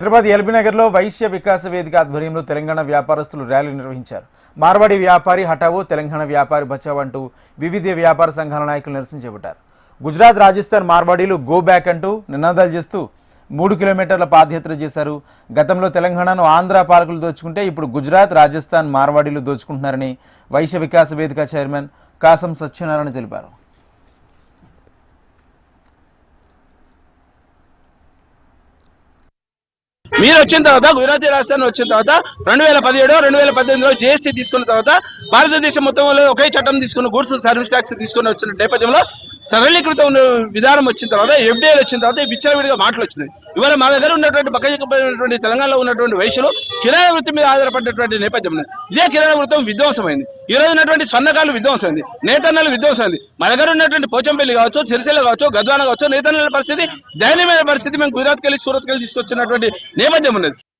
హైదరాబాద్ ఎల్బీనగర్లో వైశ్య వికాస వేదిక ఆధ్వర్యంలో తెలంగాణ వ్యాపారస్తులు ర్యాలీ నిర్వహించారు. మార్వాడి వ్యాపారి హఠావో తెలంగాణ వ్యాపారి బచావ్ అంటూ వివిధ వ్యాపార సంఘాల నాయకులు నిరసన చేపట్టారు. గుజరాత్ రాజస్థాన్ మార్వాడీలు గో బ్యాక్ అంటూ నినాదాలు చేస్తూ మూడు కిలోమీటర్ల పాదయాత్ర చేశారు. గతంలో తెలంగాణను ఆంధ్ర పాలకులు దోచుకుంటే ఇప్పుడు గుజరాత్ రాజస్థాన్ మార్వాడీలు దోచుకుంటున్నారని వైశ్య వికాస వేదిక చైర్మన్ కాసం సత్యనారాయణ తెలిపారు. మీరు వచ్చిన తర్వాత గుజరాతీ రాజధాని వచ్చిన తర్వాత రెండు వేల పదిహేడు రెండు వేల పద్దెనిమిదిలో జీఎస్టీ తీసుకున్న తర్వాత భారతదేశం మొత్తంలో ఒకే చట్టం తీసుకున్న గూడ్స్ సర్వీస్ ట్యాక్స్ తీసుకుని వచ్చిన నేపథ్యంలో సరళీకృత ఉన్న విధానం వచ్చిన తర్వాత ఎఫ్డీఐలు వచ్చిన తర్వాత విచ్చలవిడిగా మాటలు వచ్చినాయి. ఇవాళ మా దగ్గర ఉన్నటువంటి పక్కనటువంటి తెలంగాణలో ఉన్నటువంటి వయసులో కిరాణా వృత్తి మీద ఆధారపడినటువంటి నేపథ్యం ఇదే కిరాణా వృత్తం విధ్వంసమైంది. ఈ రోజు ఉన్నటువంటి స్వర్ణకాలు విధ్వంసమైంది. నేతన్నలు విధ్వంసమైంది. మా దగ్గర ఉన్నటువంటి పోచంపల్లి కావచ్చు సిరిసిల్ల కావచ్చు గద్వాన కావచ్చు నేతన్నల పరిస్థితి దయనీయమైన పరిస్థితి మేము గుజరాత్కి వెళ్ళి సూరత్కి వెళ్ళి తీసుకొచ్చినటువంటి నేపథ్యం manager